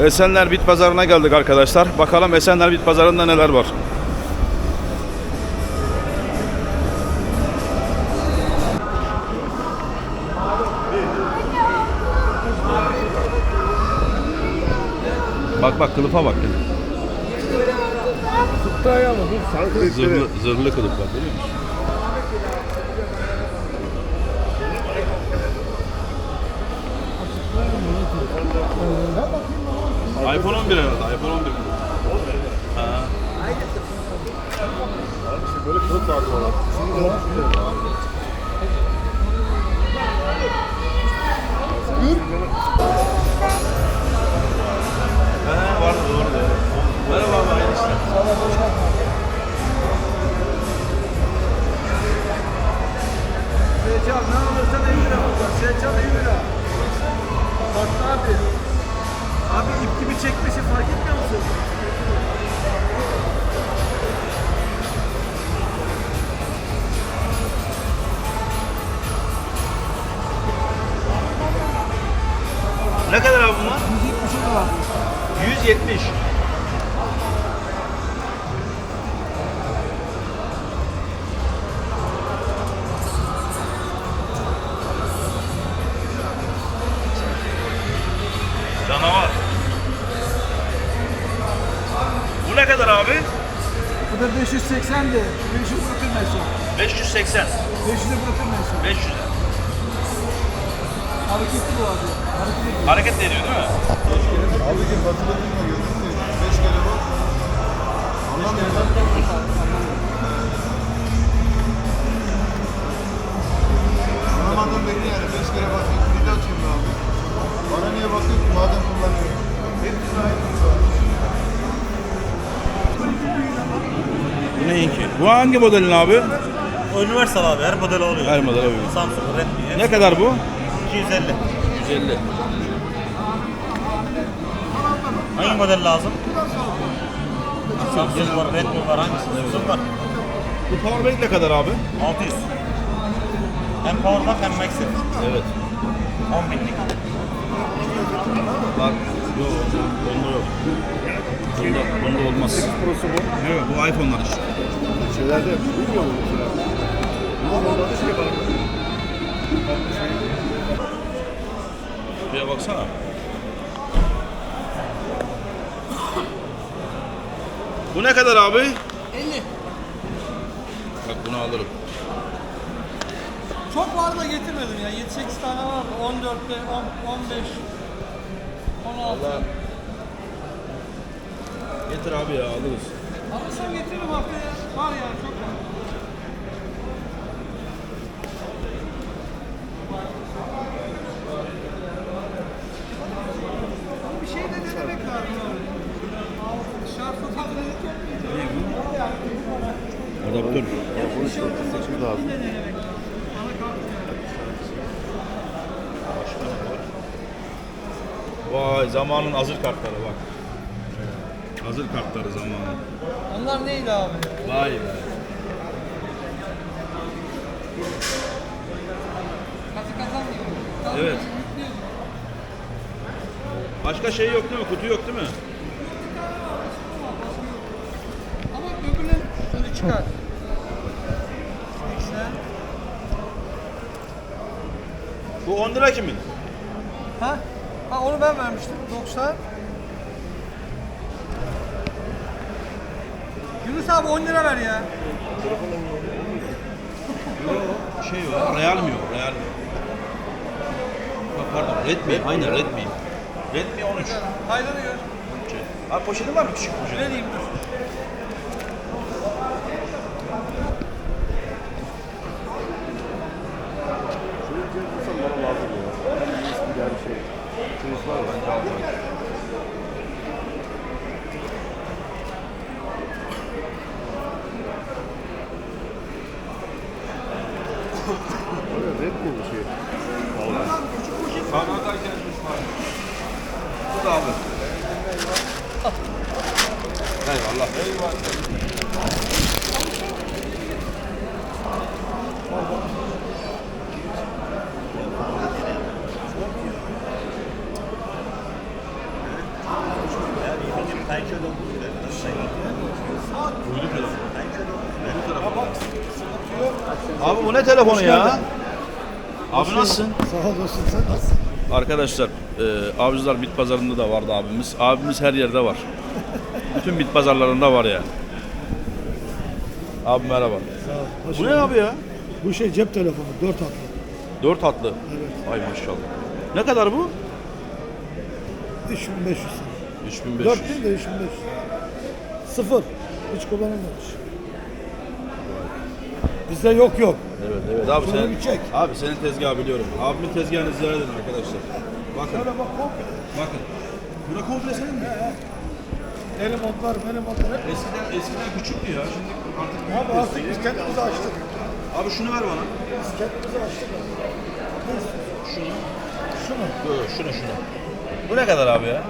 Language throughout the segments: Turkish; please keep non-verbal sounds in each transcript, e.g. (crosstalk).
Esenler Bit Pazarı'na geldik arkadaşlar. Bakalım Esenler Bit Pazarı'nda neler var. Bak bak kılıfa bak. Zırhlı, zırhlı kılıf var görüyor musun? iPhone 11 herhalde. iPhone 11. Ha. Böyle kılıf lazım ona. Ha, var doğru doğru. Merhaba abi hayırlı işler. Seçal ne alırsan 50 lira. Seçal 50 lira. Çekmesi fark etmiyor musun? Ne kadar abi bunlar? 170 lira abi. 170. de. 500 bırakır ben şu. 580. 500'e bırakır ben şu. 500. Hareketli bu abi. Hareketli. Hareket ediyor değil mi? Abicim hatırladın mı? Gördün mü? Beş kere bak. Anlamıyorum. Anlamadım belli yani. Beş kere bakıyorsun. Bir de atayım be abi. Bana niye bakıyorsun? Madem kullanıyorum. Hepsi aynı. Bu neyinki? Bu hangi modelin abi? Universal abi her model oluyor. Her model oluyor. Samsung, Redmi. Ne kadar bu? 250. 150. Hangi model lazım? Samsung var, Redmi var, hangisi? Samsung var. Bu powerbank ne kadar abi? 600. Hem Powerbank hem Maxi. Evet. 10 binlik. Bak. Yok, onda yok. Bunda, bunda olmaz. Prosu bu. Evet, bu iPhone'lar işte. Şeylerde bilmiyor musun mesela? Ama orada şey var. Şuraya baksana. Bu ne kadar abi? 50. Bak bunu alırım. Çok var da getirmedim ya. 7-8 tane var. 14'te 10, 15. 16. Getir abi ya alırız. Alırsam getiririm haftaya. Var yani çok var. Bir şey de denemek lazım abi. Yapmayacağım. Adaptör. Lazım. De denemek lazım. Bana kalkmıyor. Vay zamanın hazır kartları bak. Hazır kartları zamanın. Onlar neydi abi? Vay be. Katı kazan gibi. Evet. Başka şey yok değil mi? Kutu yok değil mi? Ama öbürünün şunu çıkar. 80. Bu 10 lira kimin? Ha? Ha onu ben vermiştim. 90. Yunus abi 10 lira ver ya. Şey var. Real mi o? Real mi? Bak pardon. Redmi. Aynen Redmi. Redmi 13. Haylanıyor. Abi poşetin var mı küçük poşet? Vereyim dur. Şöyle bir şey bulsam bana lazım ya. Bir şey. Şurası var mı? Red mi bir şey? Vallahi. Kanadayken var. Bu da abi. Eyvallah. Eyvallah. Abi bu ne telefonu ya? Abi nasılsın? Sağ ol dostum sen nasılsın? Arkadaşlar, e, Avcılar Bit Pazarı'nda da vardı abimiz. Abimiz her yerde var. Bütün bit pazarlarında var ya. Abi merhaba. Sağ ol. Bu ne abi ya? Bu şey cep telefonu 4 hatlı. Dört hatlı. Evet. Ay maşallah. Ne kadar bu? 3500 lira. 3500. 4 değil de 3500. Sıfır. Hiç kullanılmamış. Bizde yok yok. Evet evet. Abi Şunu sen, bir çek. abi senin tezgahı biliyorum. Abimin tezgahını ziyaret edin arkadaşlar. Bakın, Şöyle bak komple. bakın. Bura komple senin mi? Benim onlar, benim onlar hep. Eskiden eskiden küçüktü ya. Şimdi artık büyük Abi artık biz kendimizi açtık. Abi şunu ver bana. Biz kendimizi açtık. Şunu. Şu mu? Yok şunu şunu. Bu ne kadar abi ya?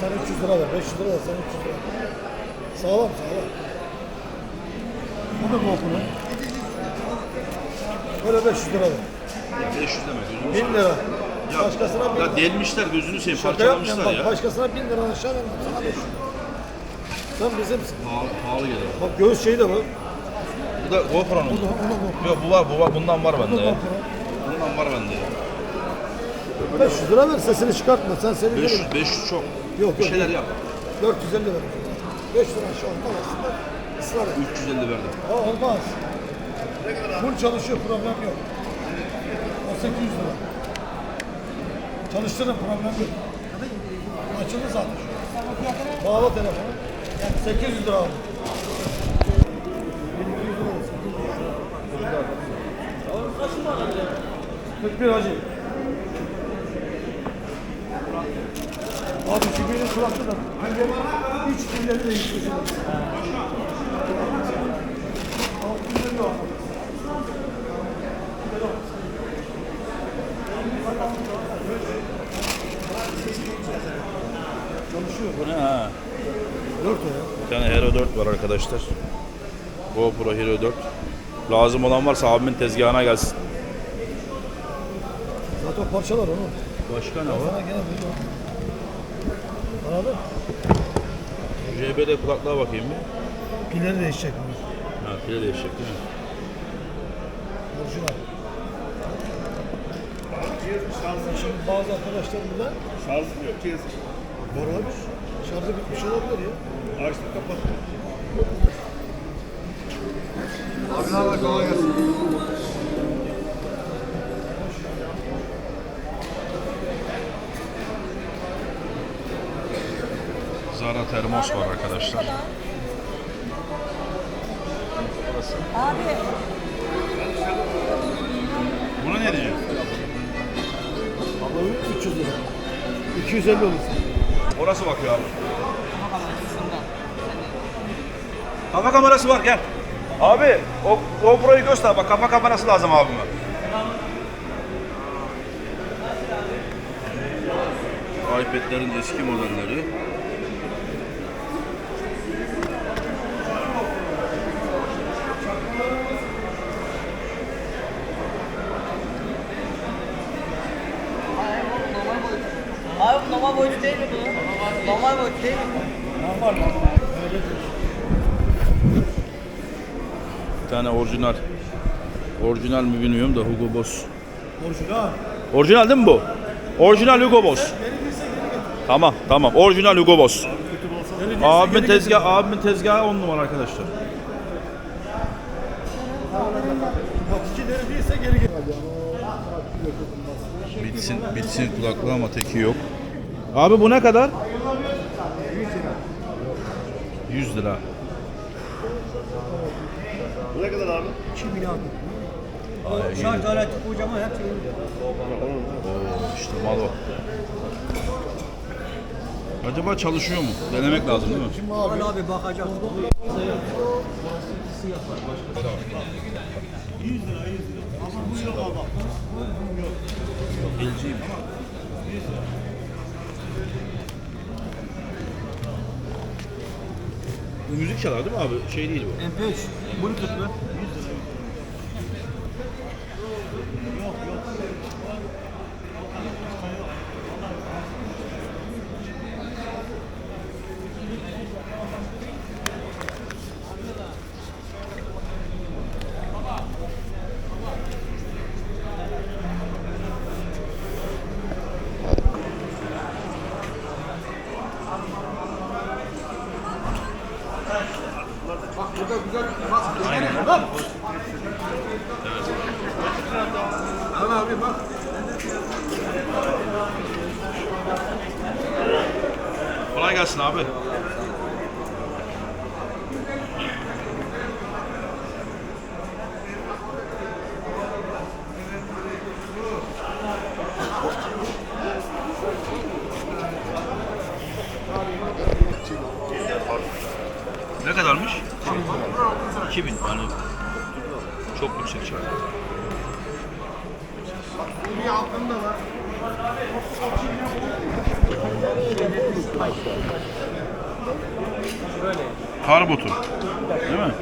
Sen 300 lira ver, 500 lira ver, sen 300 lira ver. Sağlam sağlam. Bu da bokunu. Böyle 500 lira ver. Ya 500 deme gözünü 1000 lira. Ya, Başkasına 1000 ya lira. delmişler gözünü seveyim Şaka parçalamışlar bak ya. başkasına 1000 lira aşağı vermem sana 500. Sen bizimsin. Pahalı, pahalı geliyor. Bak göğüs şeyi de var. Bu da GoPro'nun. Bu da ona bak. Yok bu var bu var bundan var Bu bende ya. Bundan var bende ya. 500 lira ver sesini çıkartma. Sen seni 500 500 çok. Yok, Bir yok. şeyler yap. 450 ver. 5 lira aşağı olmaz aslında. Israr et. 350 verdim. Ha olmaz. Full çalışıyor problem yok. O 800 lira. Çalıştırın problem yok. Açıldı zaten. Bağla telefonu. 800 lira aldım. 41 hacı. Abi şu benim kulakta da. Üç türleri değişmiş. Çalışıyor. Bu ne ha? 4 o ya. Bir tane Hero 4 var arkadaşlar. GoPro Hero 4. Lazım olan varsa abimin tezgahına gelsin. Zaten parçalar onu. Başka ne Sana gene böyle. Anladın? JBL kulaklığa bakayım bir. Pilleri değişecek mi? Değil mi? Orijinal. Şimdi bazı arkadaşlarımda Şarj yok. Var abi. Şarjı bitmiş olabilir ya. Açtı kapat. Abi haber? Kolay gelsin. Zara termos var arkadaşlar. Abi Buna ne diyeceksin? Abla 300 lira. 250 olur. Orası bakıyor abi. Kafa kamerası var gel. Abi o GoPro'yu göster bak kafa kamerası lazım abime. iPad'lerin eski modelleri. Abi normal boyutu değil mi bu? Normal boyutu değil mi? Bir tane orijinal. Orijinal mi bilmiyorum da Hugo Boss. Orijinal. Orijinal değil mi bu? Orijinal Hugo Boss. Tamam tamam. Orijinal Hugo Boss. Abimin tezgah, abimin tezgahı on numara arkadaşlar. Bitsin, bitsin kulaklığı ama teki yok. Abi bu ne kadar? 100 lira. Bu ne kadar abi? 2 milyon. Şarj aleti kocaman hepsi. Oo, işte mal o. Acaba çalışıyor mu? Denemek lazım değil mi? Şimdi abi. abi bakacağım. LG'yim ama. Bu müzik çalar değil mi abi? Şey değil bu. MP3. abi bak. Kolay gelsin abi. Kar botu. Değil mi?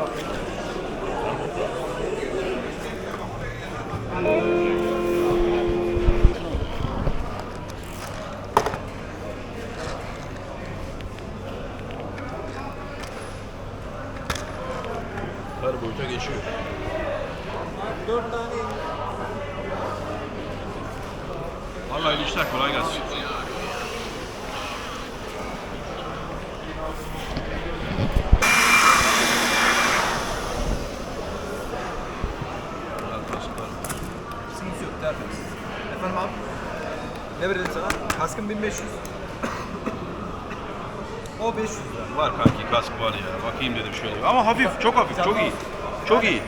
Kaskın 1500. (coughs) o 500 lira. Var kanki kask var ya. Bakayım dedim şöyle. Ama hafif, çok hafif, çok iyi. Çok iyi.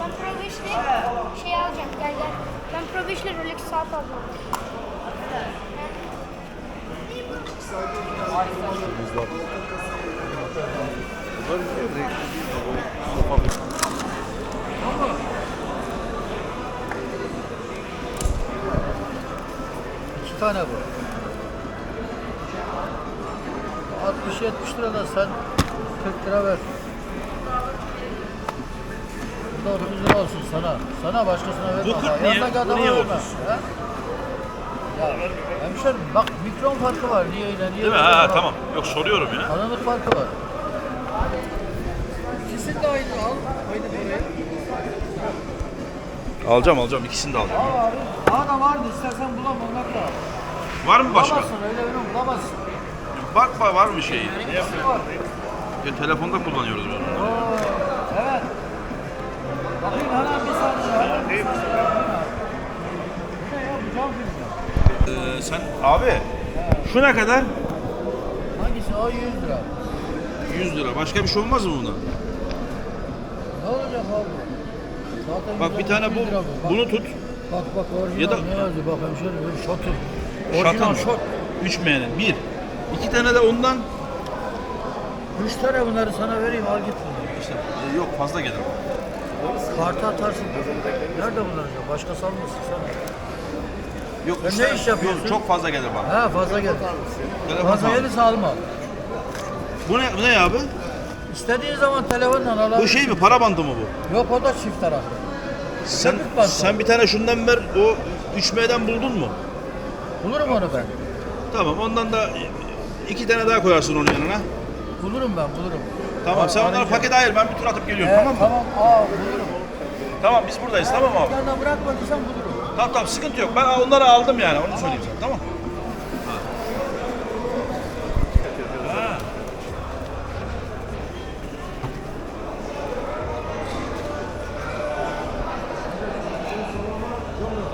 Ben Pro 5'le şey alacağım gel gel. Ben Pro 5'le Rolex saat alacağım. İki tane bu. 60-70 liradan sen 40 lira ver. Bu da 30 lira olsun sana. Sana başkasına verme. Bu ama 40 niye? yanındaki adama niye verme. 30? He? Ya hemşerim bak mikron farkı var. Niye ile niye Değil mi? Ha var. tamam. Yok soruyorum ya. Aralık farkı var. İkisini de aynı al. Aynı parayı. Alacağım alacağım. İkisini de alacağım. Al abi. Daha da vardı. İstersen bulam onlar da. Var mı başka? Bulamazsın öyle öyle bulamazsın. Bak bak var mı şey? İkisi var. Ya, telefonda kullanıyoruz biz onu. Ee, sen abi şu ne kadar? Hangisi? O 100 lira. 100 lira. Başka bir şey olmaz mı buna? Ne olacak abi? Zaten Bak bir tane bu. 100 lira Bak, Bunu tut. Bak bak orijinal Ya da- ne yazıyor? Bak hemşerim bir şotur. Orijinal Şatın. şot. 3 meyenin. Bir. İki tane de ondan. 3 tane bunları sana vereyim al git bunu. İşte yok fazla gelir. Kartı atarsın. Nerede kullanacağım? Başka salmasın sana. Yok Sen üç ne tane- iş yapıyorsun? Yok, çok fazla gelir bana. Ha fazla geldi. Telefon Fazla sağ ol. gelirse alma. Bu ne, bu ne abi? İstediğin zaman telefonla al. Bu şey mi? Para bandı mı bu? Yok o da çift taraflı. Sen Köpük bandı. sen bir tane şundan ver. O 3 M'den buldun mu? Bulurum onu ben. Tamam ondan da iki tane daha koyarsın onun yanına. Bulurum ben bulurum. Tamam sen onları Arayacağım. paket ayır ben bir tur atıp geliyorum Ee, tamam mı? Tamam. Aa bulurum. Tamam biz buradayız tamam abi. Yanına bırakmadıysan bulurum. Tamam tamam sıkıntı yok. Ben onları aldım yani onu söyleyeyim sana tamam.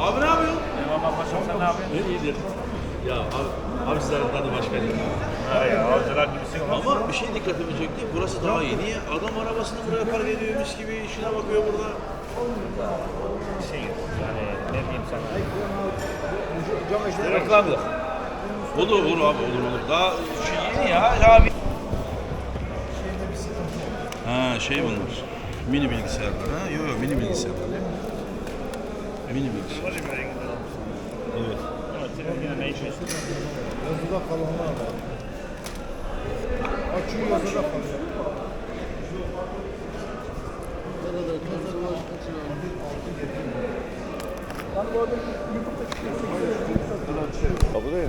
Abi ne yapıyorsun? Eyvallah paşam sen ne yapıyorsun? İyidir. Ya abi, abi sizlerin tadı başka değil. Hayır, avcılar gibisi. Ama bir şey dikkatimi çekti. Burası daha iyi. Niye? Adam arabasını buraya park ediyor mis gibi işine bakıyor burada. Şey, yani ne diyeyim sana? Reklamdır. Olur olur abi olur olur. Daha şey yeni ya abi. Ha şey bunlar. Mini bilgisayarlar ha? Yok yok mini bilgisayarlar. Mini bilgisayar. Evet. Yazıda kalanlar var. Açıyor yazıda kalıyor.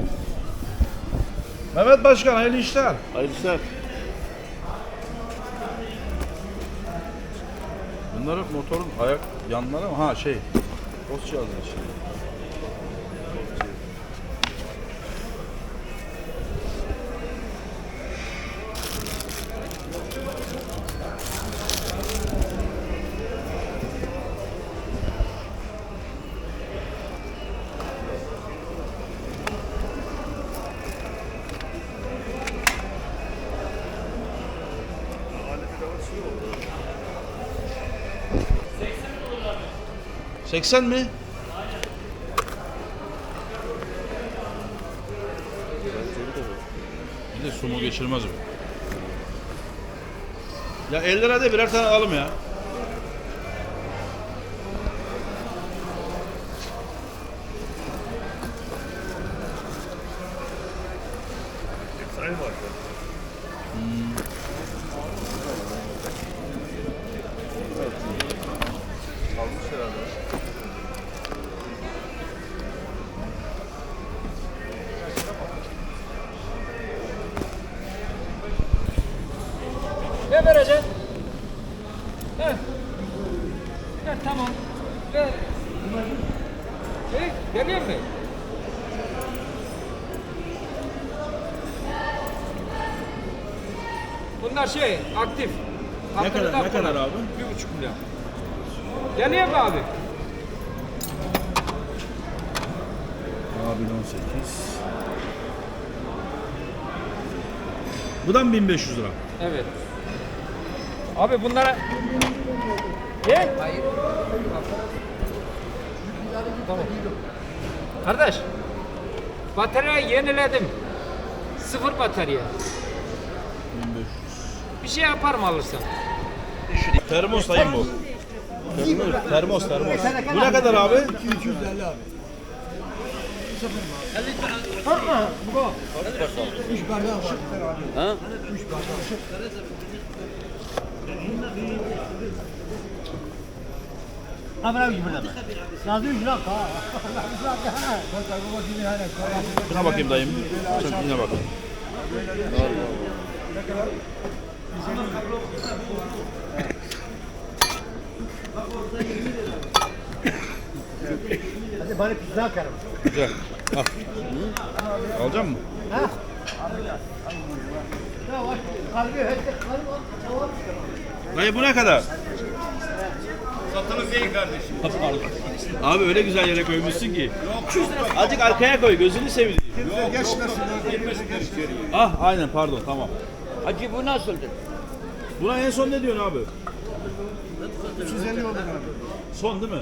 Mehmet Başkan hayırlı işler. Hayırlı işler. Bunların motorun ayak yanları mı? Ha şey. Post cihazı işte. 80 mi? Bir de sumo geçirmez bu. Ya 50 lira da birer tane alalım ya. Almış Bunlar şey, aktif. Ne kadar- Aktif ne kadar abi? Bir buçuk milyar. Geliyor mu abi? Abi 18. Bu da mı 1500 lira? Evet. Abi bunlara... Ne? Hayır. Tamam. Kardeş, bataryayı yeniledim. Sıfır batarya. 1500. Bir şey yapar mı alırsan? Termos dayım bu. Termos termos. Bu ne kadar abi? Kamera gibi burada. Nazım yüzüne ha. Buna bakayım dayım. Sen yine bak. Hadi bana pizza akarım. Güzel. Al. Alacak mısın? Kalbi tamam. Dayı bu ne kadar? Satılık değil kardeşim. Abi öyle güzel yere koymuşsun ki. Azıcık arkaya koy gözünü seveyim. Ah aynen pardon tamam. Hacı bu nasıldır? Buna en son ne diyorsun abi? 350 oldu abi. Son değil mi?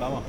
Tamam.